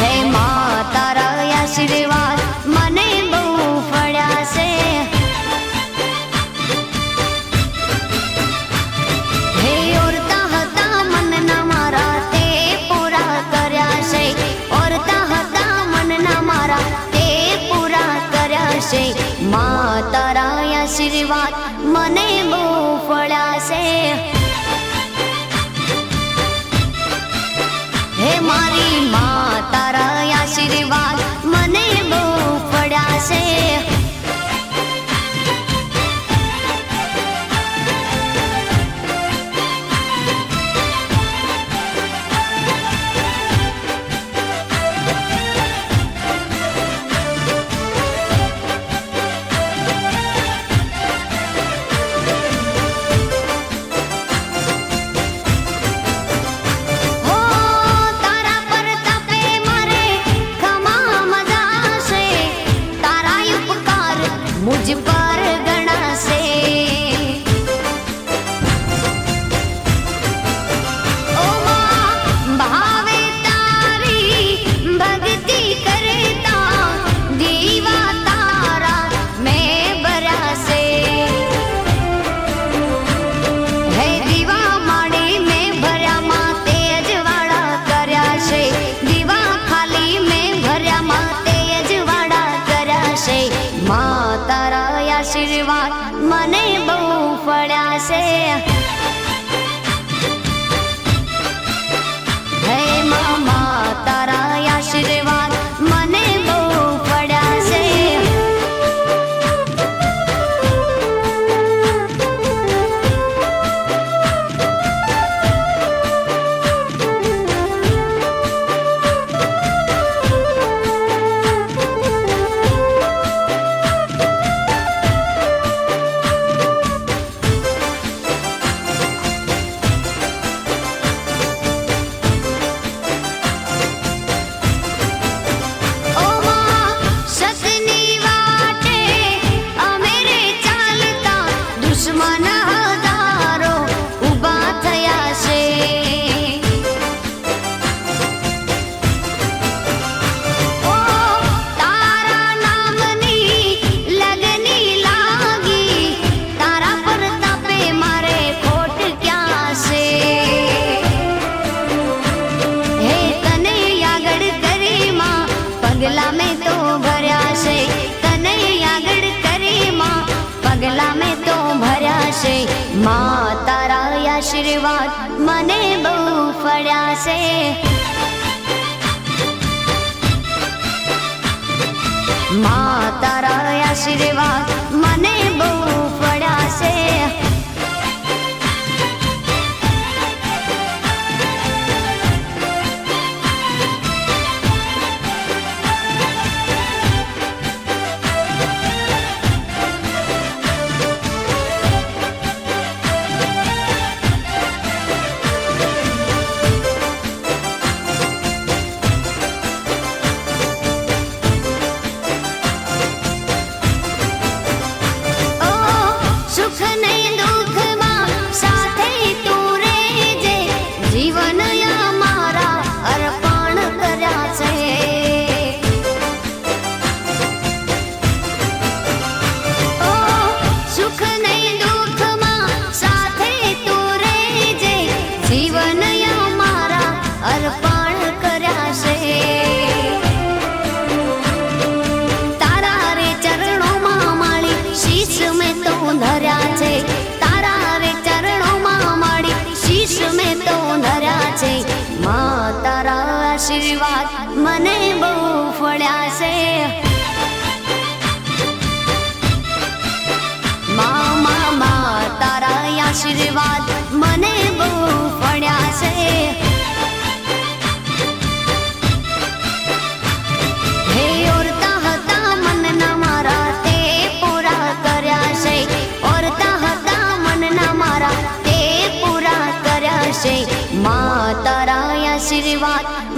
હે મા તારા આશીર્વાદ, મને બહુ ફળ્યા છે હે ઓરતા હતા મન ના મારા, તે પૂરા કર્યા છે ઓરતા હતા મનના મારા, તે પૂરા કર્યા છે મા તારા આશીર્વાદ Мудибай. આશીર્વાદ મને બહુ પડ્યા છે. માં તારા આશીર્વાદ મને બહુ ફળ્યા છે માં તારા આશીર્વાદ મને બહુ તો ધરા છે. માં તારા આશીર્વાદ મને બહુ ફળ્યા છે. માં તારા આશીર્વાદ want